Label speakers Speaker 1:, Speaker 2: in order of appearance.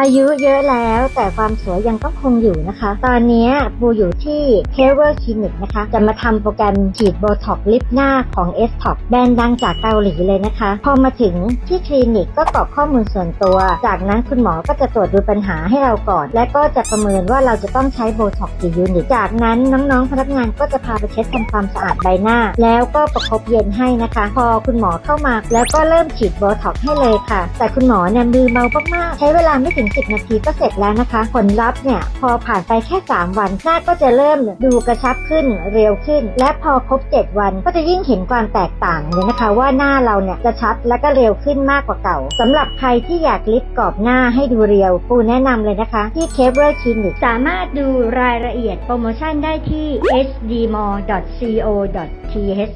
Speaker 1: อายุเยอะแล้วแต่ความสวยยังต้องคงอยู่นะคะ ตอนนี้ปูอยู่ที่ c a v e r Clinic นะคะ จะมาทำโปรแกรมฉีดโบท็อกลิปหน้าของ s t o p แบรนด์ดังจากเกาหลีเลยนะคะ พอมาถึงที่คลินิกก็กรอกข้อมูลส่วนตัว จากนั้นคุณหมอก็จะตรวจดูปัญหาให้เราก่อน และก็จะประเมินว่าเราจะต้องใช้โบท็อกกี่ยูนิตจากนั้นน้องๆ พนักงานก็จะพาไปเช็ดทำความสะอาดใบหน้า แล้วก็ประคบเย็นให้นะคะ พอคุณหมอเข้ามา แล้วก็เริ่มฉีดโบท็อกให้เลยค่ะ แต่คุณหมอเนี่ยมือเมามากๆใช้เวลาไม่ถึง10 นาทีก็เสร็จแล้วนะคะ ผลลัพธ์เนี่ย พอผ่านไปแค่ 3 วันหน้าก็จะเริ่มดูกระชับขึ้นเร็วขึ้น และพอครบ 7 วันก็จะยิ่งเห็นความแตกต่างเลยนะคะ ว่าหน้าเราเนี่ยกระชับและก็เร็วขึ้นมากกว่าเก่าสำหรับใครที่อยากลิฟต์กรอบหน้าให้ดูเรียวปูแนะนำเลยนะคะ ที่เคเบิลคลินิกสามารถดูรายละเอียดโปรโมชั่นได้ที่ sdmall.co.th